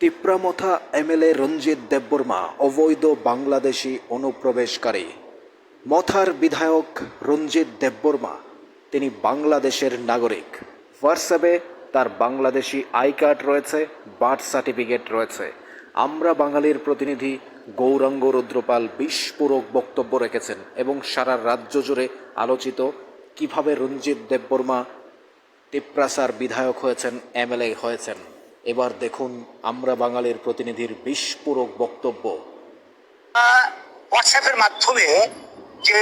Tipra Motha MLA রঞ্জিত দেববর্মা, অবৈধ বাংলাদেশি অনুপ্রবেশকারী। মথার বিধায়ক রঞ্জিত দেববর্মা, তিনি বাংলাদেশের নাগরিক। হোয়াটসঅ্যাপে তার বাংলাদেশি আই কার্ড রয়েছে, বার্থ সার্টিফিকেট রয়েছে। আমরা বাঙালির প্রতিনিধি গৌরাঙ্গ রুদ্রপাল বিস্ফোরক বক্তব্য রেখেছেন এবং সারা রাজ্য জুড়ে আলোচিত কীভাবে রঞ্জিত দেববর্মা তিপ্রাসার বিধায়ক হয়েছেন, এমএলএ হয়েছেন। এবার দেখুন আমরা বাঙালির প্রতিনিধির বিস্ফোরক বক্তব্য। হোয়াটসঅ্যাপের মাধ্যমে যে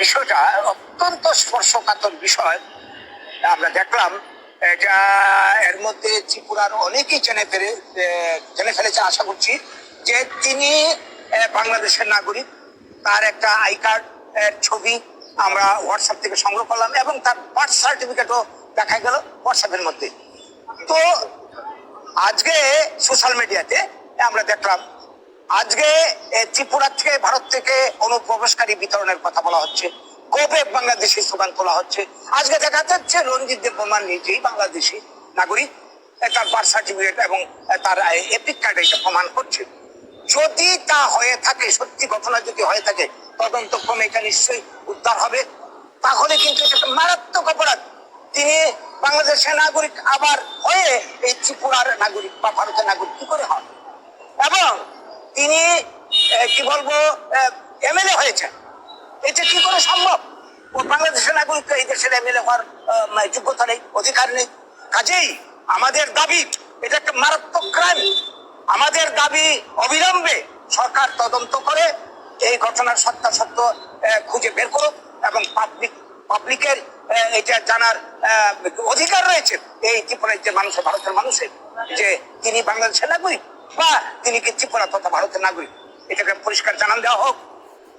বিষয়টা অত্যন্ত স্পর্শকাতর বিষয়, আমরা দেখলাম যা এর মধ্যে ত্রিপুরার অনেকেই জেনে ফেলে জেনে ফেলেছে, আশা করছি যে তিনি বাংলাদেশের নাগরিক। তার একটা আই কার্ড ছবি আমরা হোয়াটসঅ্যাপ থেকে সংগ্রহ করলাম এবং তার বার্থ সার্টিফিকেটও দেখা গেল হোয়াটসঅ্যাপের মধ্যে। তো আজকে সোশ্যাল মিডিয়াতে আমরা দেখলাম, আজকে ত্রিপুরা থেকে ভারত থেকে অনুপ্রবেশকারী বিতরণের কথা বলা হচ্ছে, কবে বাংলাদেশি স্লোগান তোলা হচ্ছে? আজকে দেখা যাচ্ছে রঞ্জিত দেববর্মা নিজেই বাংলাদেশি নাগরিক তার বার্থ সার্টিফিকেট এবং তার এপিক কার্ড এটা প্রমাণ করছে। যদি তা হয়ে থাকে, সত্যি ঘটনা যদি হয়ে থাকে, তদন্ত ক্রমে এটা নিশ্চয়ই উদ্ধার হবে। তাহলে কিন্তু এটা একটা মারাত্মক অপরাধ। তিনি বাংলাদেশের নাগরিক আবার হয়ে এই ত্রিপুরার নাগরিক বা ভারতের নাগরিক কি করে হন? এবং তিনি কি বলব এমএলএ হয়েছেন। এটা কি করে সম্ভব? ও বাংলাদেশের নাগরিক এই দেশের এমএলএ হওয়ার মানে যোগ্যতা নেই, অধিকার নেই। কাজেই আমাদের দাবি, এটা একটা মারাত্মক ক্রাইম আমাদের দাবি অবিলম্বে সরকার তদন্ত করে এই ঘটনার সত্যাসত্য খুঁজে বের করুক এবং পাবলিক পাবলিকের এটা জানার অধিকার রয়েছে। এই ত্রিপুরার যে মানুষের ভারতের মানুষের যে তিনি বাংলাদেশের নাগরিক বা তিনি কি ত্রিপুরা তথা ভারতের নাগরিক, এটাকে পরিষ্কার জানান দেওয়া হোক।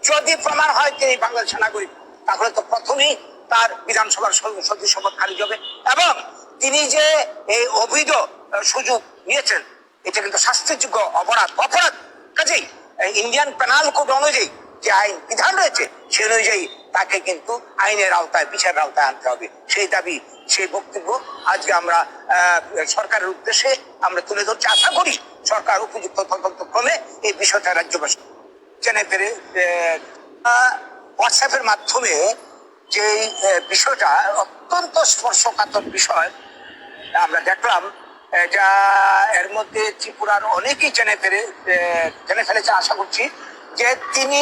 যদি প্রমাণ হয় তিনি বাংলাদেশের নাগরিক, তাহলে তো প্রথমেই তার বিধানসভার সদস্য পদ খারিজ হবে এবং তিনি যে এই অবৈধ সুযোগ নিয়েছেন, এটা কিন্তু শাস্তিযোগ্য অপরাধ অপরাধ। কাজেই ইন্ডিয়ান পেনাল কোড অনুযায়ী যে আইন বিধান রয়েছে সে অনুযায়ী তাকে কিন্তু আইনের আওতায় বিচারের আওতায় আনতে হবে। সেই দাবি সেই বক্তব্য আজকে আমরা সরকারের উদ্দেশ্যে আমরা তুলে ধরছি। আশা করি সরকার উপযুক্ত তদন্ত ক্রমে এই বিষয়টা রাজ্যবাসী জেনে পেরে হোয়াটসঅ্যাপের মাধ্যমে যে বিষয়টা অত্যন্ত স্পর্শকাতর বিষয় আমরা দেখলাম যা এর মধ্যে ত্রিপুরার অনেকেই জেনে আহ, জেনে ফেলেছে। আশা করছি যে তিনি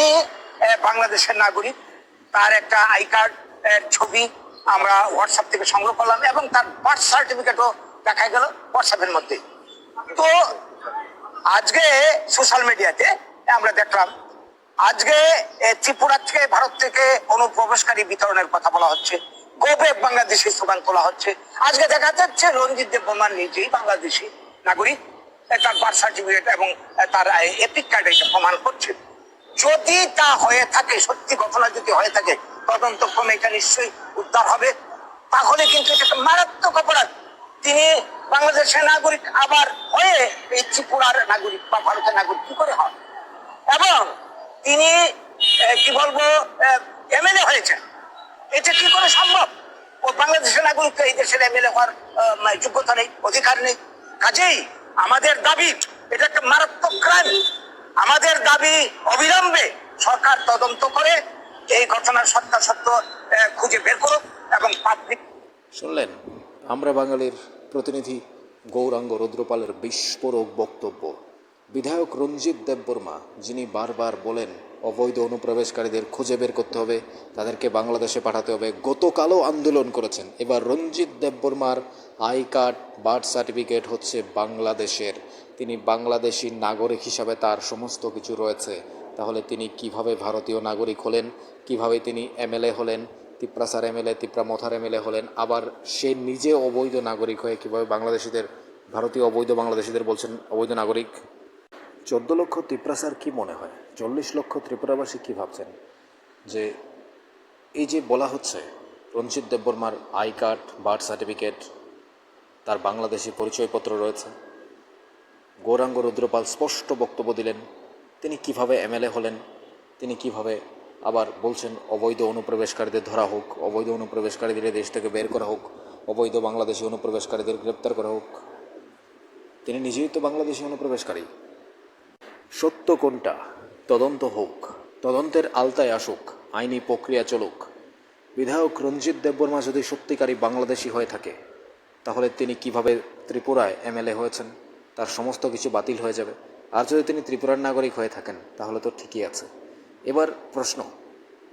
বাংলাদেশের নাগরিক। তার একটা আই কার্ড ছবি আমরা হোয়াটসঅ্যাপ থেকে সংগ্রহ করলাম এবং তার বার্থ সার্টিফিকেটও দেখা গেল হোয়াটসঅ্যাপের মধ্যে। তো আজকে সোশ্যাল মিডিয়াতে আমরা দেখলাম, আজকে ত্রিপুরা থেকে ভারত থেকে অনুপ্রবেশকারী বিতরণের কথা বলা হচ্ছে কবে বাংলাদেশি স্লোগান তোলা হচ্ছে। আজকে দেখা যাচ্ছে রঞ্জিত দেববর্মা নিজেই বাংলাদেশি নাগরিক তার বার্থ সার্টিফিকেট এবং তার এপিক কার্ড এটা প্রমাণ করছে। যদি তা হয়ে থাকে, সত্যি ঘটনা যদি হয়ে থাকে তদন্ত ক্রমে এটা নিশ্চয়ই উদ্ধার হবে। তাহলে কিন্তু এটা একটা মারাত্মক অপরাধ। তিনি বাংলাদেশের নাগরিক আবার হয়ে এই ত্রিপুরার নাগরিক বা ভারতের নাগরিক কি করে হন? এবং তিনি কি বলব এমএলএ হয়েছেন। এটা কি করে সম্ভব? ও বাংলাদেশের নাগরিক এই দেশের এমএলএ হওয়ার যোগ্যতা নেই, অধিকার নেই। কাজেই আমাদের দাবি, এটা একটা মারাত্মক ক্রাইম আমাদের দাবি অবিলম্বে সরকার তদন্ত করে এই ঘটনার সত্যাসত্য খুঁজে বের করুক এবং শুনলেন? আমরা বাঙালির প্রতিনিধি গৌরাঙ্গ রুদ্রপালের বিস্ফোরক বক্তব্য। বিধায়ক রঞ্জিত দেববর্মা, যিনি বারবার বলেন অবৈধ অনুপ্রবেশকারীদের খুঁজে বের করতে হবে, তাদেরকে বাংলাদেশে পাঠাতে হবে, গতকালও আন্দোলন করেছেন। এবার রঞ্জিত দেববর্মার আই কার্ড, বার্থ সার্টিফিকেট হচ্ছে বাংলাদেশের। তিনি বাংলাদেশি নাগরিক হিসাবে তার সমস্ত কিছু রয়েছে। তাহলে তিনি কীভাবে ভারতীয় নাগরিক হলেন? কীভাবে তিনি এমএলএ হলেন? তিপ্রাসার এমএলএ তিপ্রা মথার এমএলএ হলেন। আবার সে নিজে অবৈধ নাগরিক হয়ে কীভাবে বাংলাদেশিদের, ভারতীয় অবৈধ বাংলাদেশিদের বলছেন অবৈধ নাগরিক? চোদ্দ লক্ষ তিপ্রাসার কি মনে হয়? চল্লিশ লক্ষ ত্রিপুরাবাসী কি ভাবছেন? যে এই যে বলা হচ্ছে, রঞ্জিত দেববর্মার আই কার্ড, বার্থ সার্টিফিকেট, তার বাংলাদেশি পরিচয়পত্র রয়েছে। গৌরাঙ্গ রুদ্রপাল স্পষ্ট বক্তব্য দিলেন, তিনি কীভাবে এমএলএ হলেন, তিনি কীভাবে আবার বলছেন, অবৈধ অনুপ্রবেশকারীদের ধরা হোক, অবৈধ অনুপ্রবেশকারীদের দেশ থেকে বের করা হোক, অবৈধ বাংলাদেশি অনুপ্রবেশকারীদের গ্রেপ্তার করা হোক। তিনি নিজেই তো বাংলাদেশি অনুপ্রবেশকারী। সত্য কোনটা? তদন্ত হোক। তদন্তের আলতায় আসুক। আইনি প্রক্রিয়া চলুক। বিধায়ক রঞ্জিত দেববর্মা যদি সত্যিকারী বাংলাদেশি হয়ে থাকে, তাহলে তিনি কীভাবে ত্রিপুরায় এমএলএ হয়েছেন? তার সমস্ত কিছু বাতিল হয়ে যাবে। আর যদি তিনি ত্রিপুরার নাগরিক হয়ে থাকেন, তাহলে তো ঠিকই আছে। এবার প্রশ্ন,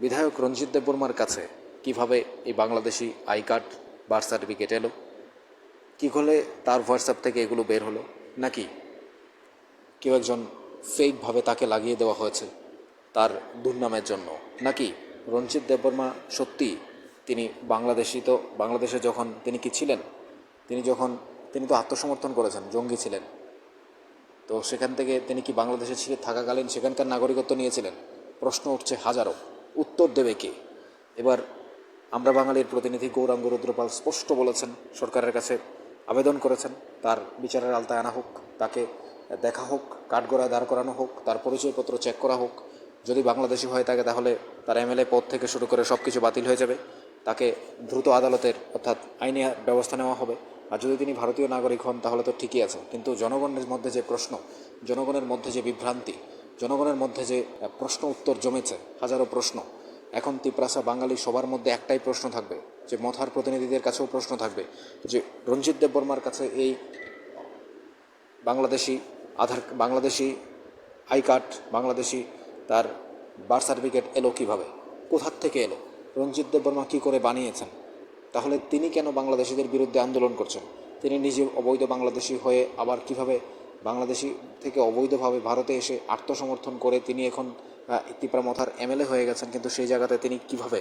বিধায়ক রঞ্জিত দেববর্মার কাছে কীভাবে এই Bangladeshi I card, birth certificate এলো? কী করলে তার হোয়াটসঅ্যাপ থেকে এগুলো বের হলো? নাকি কেউ একজন ফেকভাবে তাকে লাগিয়ে দেওয়া হয়েছে তার দুর্নামের জন্য। নাকি রঞ্জিত দেববর্মা সত্যি তিনি বাংলাদেশি তো? বাংলাদেশে যখন তিনি কি ছিলেন? তিনি যখন, তিনি তো আত্মসমর্থন করেছেন, জঙ্গি ছিলেন। তো সেখান থেকে তিনি কি বাংলাদেশে ছিল থাকাকালীন সেখানকার নাগরিকত্ব নিয়েছিলেন? প্রশ্ন উঠছে হাজারো। উত্তর দেবে কে? এবার আমরা বাঙালির প্রতিনিধি গৌরাঙ্গ রুদ্রপাল স্পষ্ট বলেছেন, সরকারের কাছে আবেদন করেছেন, তার বিচারের আলতায় আনা হোক, তাকে দেখা হোক কাঠগড়ায় দাঁড় করানো হোক, তার পরিচয়পত্র চেক করা হোক, যদি বাংলাদেশি হয়ে থাকে তাহলে তার এমএলএ পদ থেকে শুরু করে সব কিছু বাতিল হয়ে যাবে। তাকে দ্রুত আদালতের, অর্থাৎ আইনি ব্যবস্থা নেওয়া হবে। আর যদি তিনি ভারতীয় নাগরিক হন, তাহলে তো ঠিকই আছে। কিন্তু জনগণের মধ্যে যে প্রশ্ন, জনগণের মধ্যে যে বিভ্রান্তি, জনগণের মধ্যে যে প্রশ্ন উত্তর জমেছে, হাজারো প্রশ্ন, এখন তিপ্রাসা বাঙালি সবার মধ্যে একটাই প্রশ্ন থাকবে, যে মথার প্রতিনিধিদের কাছেও প্রশ্ন থাকবে, যে রঞ্জিত দেব বর্মার কাছে এই বাংলাদেশি আধার বাংলাদেশি আই কার্ড বাংলাদেশি তার বার্থ সার্টিফিকেট এলো কীভাবে? কোথার থেকে এলো? রঞ্জিত দেব বর্মা কী করে বানিয়েছেন? তাহলে তিনি কেন বাংলাদেশিদের বিরুদ্ধে আন্দোলন করছেন? তিনি নিজে অবৈধ বাংলাদেশি হয়ে আবার কীভাবে বাংলাদেশি থেকে অবৈধভাবে ভারতে এসে আত্মসমর্থন করে তিনি এখন তিপ্রা মথার এমএলএ হয়ে গেছেন, কিন্তু সেই জায়গাতে তিনি কীভাবে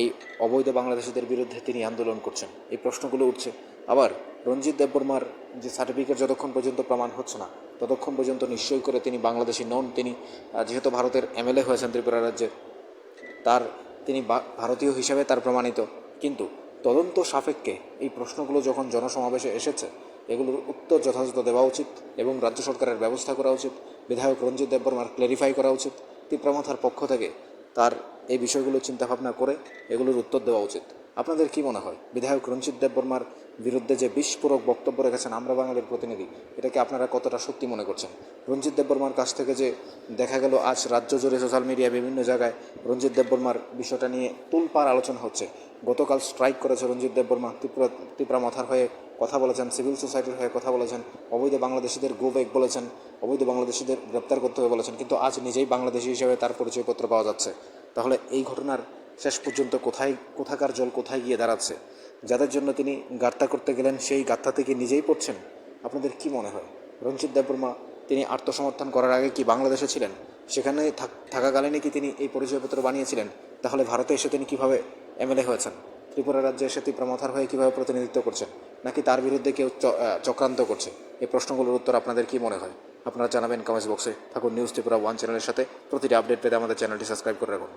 এই অবৈধ বাংলাদেশিদের বিরুদ্ধে তিনি আন্দোলন করছেন? এই প্রশ্নগুলো উঠছে। আবার রঞ্জিত দেববর্মার যে সার্টিফিকেট যতক্ষণ পর্যন্ত প্রমাণ হচ্ছে না, ততক্ষণ পর্যন্ত নিশ্চয়ই করে তিনি বাংলাদেশি নন। তিনি যেহেতু ভারতের এমএলএ হয়েছেন ত্রিপুরা রাজ্যের, তার, তিনি ভারতীয় হিসাবে তার প্রমাণিত। কিন্তু তদন্ত সাপেক্ষে এই প্রশ্নগুলো যখন জনসমাবেশে এসেছে, এগুলোর উত্তর যথাযথ দেওয়া উচিত এবং রাজ্য সরকারের ব্যবস্থা করা উচিত। বিধায়ক রঞ্জিত দেববর্মার ক্লেরিফাই করা উচিত। তিপ্রামাথার পক্ষ থেকে তার এই বিষয়গুলো চিন্তাভাবনা করে এগুলোর উত্তর দেওয়া উচিত। আপনাদের কি মনে হয়? বিধায়ক রঞ্জিত দেববর্মার বিরুদ্ধে যে বিস্ফোরক বক্তব্য রেখেছেন আমরা বাঙালির প্রতিনিধি এটাকে আপনারা কতটা সত্যি মনে করছেন? রঞ্জিত দেববর্মার কাছ থেকে যে দেখা গেল আজ রাজ্য জুড়ে সোশ্যাল মিডিয়া বিভিন্ন জায়গায় রঞ্জিত দেববর্মার বিষয়টা নিয়ে তুলপার আলোচনা হচ্ছে গতকাল স্ট্রাইক করেছে রঞ্জিত দেববর্মা ত্রিপুরা ত্রিপুরা মাথার হয়ে কথা বলেছেন, সিভিল সোসাইটির হয়ে কথা বলেছেন, অবৈধ বাংলাদেশিদের গো ব্যাক বলেছেন, অবৈধ বাংলাদেশিদের গ্রেপ্তার করতে হবে বলেছেন, কিন্তু আজ নিজেই বাংলাদেশি হিসেবে তার পরিচয়পত্র পাওয়া যাচ্ছে। তাহলে এই ঘটনার শেষ পর্যন্ত কোথায় কোথাকার জল কোথায় গিয়ে দাঁড়াচ্ছে? যাদের জন্য তিনি গাত্তা করতে গেলেন, সেই গাত্তা থেকে নিজেই পড়ছেন? আপনাদের কি মনে হয়? রঞ্জিত দেববর্মা তিনি আত্মসমর্থন করার আগে কি বাংলাদেশে ছিলেন? সেখানে থাক- থাকাকালীনই কি তিনি এই পরিচয়পত্র বানিয়েছিলেন? তাহলে ভারতে এসে তিনি কীভাবে এমএলএ হয়েছেন। ত্রিপুরা রাজ্যে এসে ত্রিপ্রামাথার হয়ে কীভাবে প্রতিনিধিত্ব করছেন, নাকি তার বিরুদ্ধে কেউ চক্রান্ত করছে? এই প্রশ্নগুলোর উত্তর আপনাদের কি মনে হয়? আপনারা জানাবেন কমেন্টস বক্সে। থাকুন নিউজ ত্রিপুরা ওয়ান চ্যানেলের সাথে। প্রতিটি আপডেট পেতে আমাদের চ্যানেলটি সাবস্ক্রাইব করে রাখুন।